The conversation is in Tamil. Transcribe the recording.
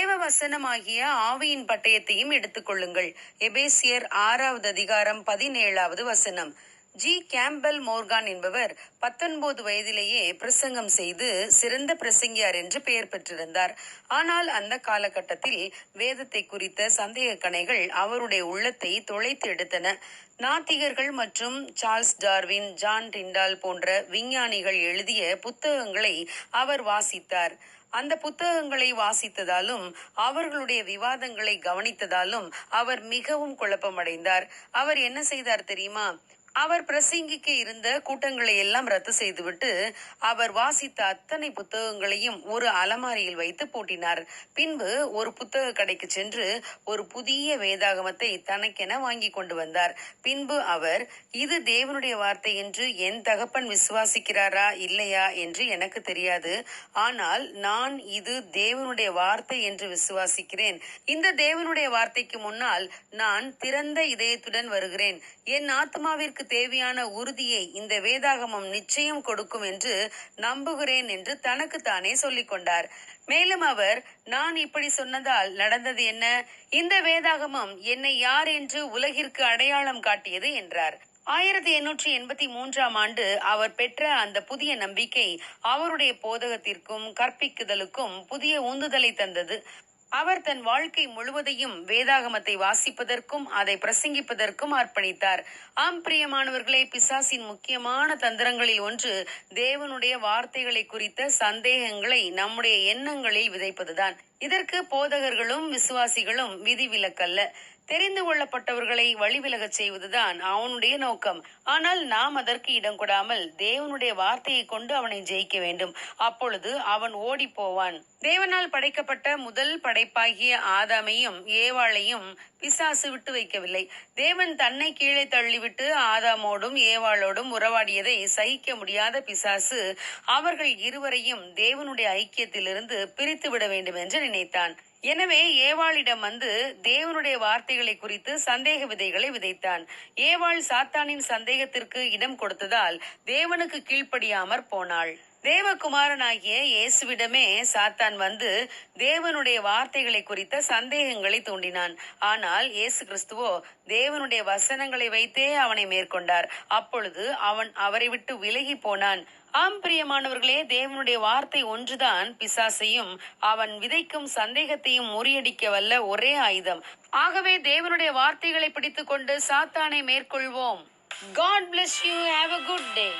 தேவ வசனமாகிய ஆவியின் பட்டயத்தையும் எடுத்துக்கொள்ளுங்கள். எபேசியர் ஆறாவது அதிகாரம் பதினேழாவது வசனம். ஜி. கேம்பல் மோர்கான் என்பவர் பத்தொன்பது வயதிலேயே பிரசங்கம் செய்து சிறந்த பிரசங்கியார் என்று பெயர் பெற்றிருந்தார். ஆனால் அந்த காலகட்டத்தில் வேதத்தை குறித்த சந்தேக கணைகள் அவருடைய உள்ளத்தை தொலைத்து எடுத்தன. நாத்திகர்கள் மற்றும் சார்ல்ஸ் டார்வின் ஜான் டிண்டால் போன்ற விஞ்ஞானிகள் எழுதிய புத்தகங்களை அவர் வாசித்தார். அந்த புத்தகங்களை வாசித்ததாலும் அவர்களுடைய விவாதங்களை கவனித்ததாலும் அவர் மிகவும் குழப்பமடைந்தார். அவர் என்ன செய்தார் தெரியுமா? அவர் பிரசங்கிக்க இருந்த கூட்டங்களை எல்லாம் ரத்து செய்துவிட்டு அவர் வாசித்த அத்தனை புத்தகங்களையும் ஒரு அலமாரியில் வைத்து பூட்டினார். பின்பு ஒரு புத்தக கடைக்கு சென்று ஒரு புதிய வேதாகமத்தை தனக்கென வாங்கி கொண்டு வந்தார். பின்பு அவர் இது தேவனுடைய வார்த்தை என்று என் தகப்பன் விசுவாசிக்கிறாரா இல்லையா என்று எனக்கு தெரியாது. ஆனால் நான் இது தேவனுடைய வார்த்தை என்று விசுவாசிக்கிறேன். இந்த தேவனுடைய வார்த்தைக்கு முன்னால் நான் திறந்த இதயத்துடன் வருகிறேன். என் ஆத்மாவிற்கு தேவையான உறுதியை இந்த வேதாகமம் நிச்சயம் கொடுக்கும் என்று நம்புகிறேன் என்று தனக்கு தானே சொல்லிக் கொண்டார் மேலும் அவர் நான் இப்படி சொன்னதால் நடந்தது என்ன? இந்த வேதாகமம் என்னை யார் என்று உலகிற்கு அடையாளம் காட்டியது என்றார். ஆயிரத்தி எண்ணூற்றி எண்பத்தி மூன்றாம் ஆண்டு அவர் பெற்ற அந்த புதிய நம்பிக்கை அவருடைய போதகத்திற்கும் கற்பிக்குதலுக்கும் புதிய உந்துதலை தந்தது. அவர் தன் வாழ்க்கை முழுவதையும் வேதாகமத்தை வாசிப்பதற்கும் அதை பிரசங்கிப்பதற்கும் அர்ப்பணித்தார். ஆம் பிரியமானவர்களே பிசாசின் முக்கியமான தந்திரங்களில் ஒன்று தேவனுடைய வார்த்தைகளை குறித்த சந்தேகங்களை நம்முடைய எண்ணங்களில் விதைப்பதுதான். இதற்கு போதகர்களும் விசுவாசிகளும் விதிவிலக்கல்ல. தெரிந்து கொள்ளப்பட்டவர்களை வழிவிலகச் செய்வதுதான் அவனுடைய நோக்கம். ஆனால் நாம் அதற்கு இடம் கொடாமல் தேவனுடைய வார்த்தையை கொண்டு அவனை ஜெயிக்க வேண்டும். அப்பொழுது அவன் ஓடி போவான். தேவனால் படைக்கப்பட்ட முதல் படைப்பாகிய ஆதாமையும் ஏவாளையும் பிசாசு விட்டு வைக்கவில்லை. தேவன் தன்னை கீழே தள்ளிவிட்டு ஆதாமோடும் ஏவாளோடும் உறவாடியதை சகிக்க முடியாத பிசாசு அவர்கள் இருவரையும் தேவனுடைய ஐக்கியத்திலிருந்து பிரித்து விட வேண்டும் என்று நினைத்தான். எனவே ஏவாளிடம் வந்து தேவனுடைய வார்த்தைகளை குறித்து சந்தேக விதைகளை விதைத்தான். ஏவாள் சாத்தானின் சந்தேகத்திற்கு இடம் கொடுத்ததால் தேவனுக்கு கீழ்ப்படியாமற் போனாள். தேவகுமாரனாகிய இயேசுவிடமே சாத்தான் வந்து தேவனுடைய வார்த்தைகளை குறித்த சந்தேகங்களை தூண்டினான். ஆனால் இயேசு கிறிஸ்துவோ தேவனுடைய வசனங்களை வைத்தே அவனை மேற்கொண்டார். அப்பொழுது அவன் அவரை விட்டு விலகி போனான். ஆம் பிரியமானவர்களே தேவனுடைய வார்த்தை ஒன்றுதான் பிசாசையும் அவன் விதைக்கும் சந்தேகத்தையும் முறியடிக்க வல்ல ஒரே ஆயுதம். ஆகவே தேவனுடைய வார்த்தைகளை பிடித்துக்கொண்டு சாத்தானை மேற்கொள்வோம். God bless you have a good day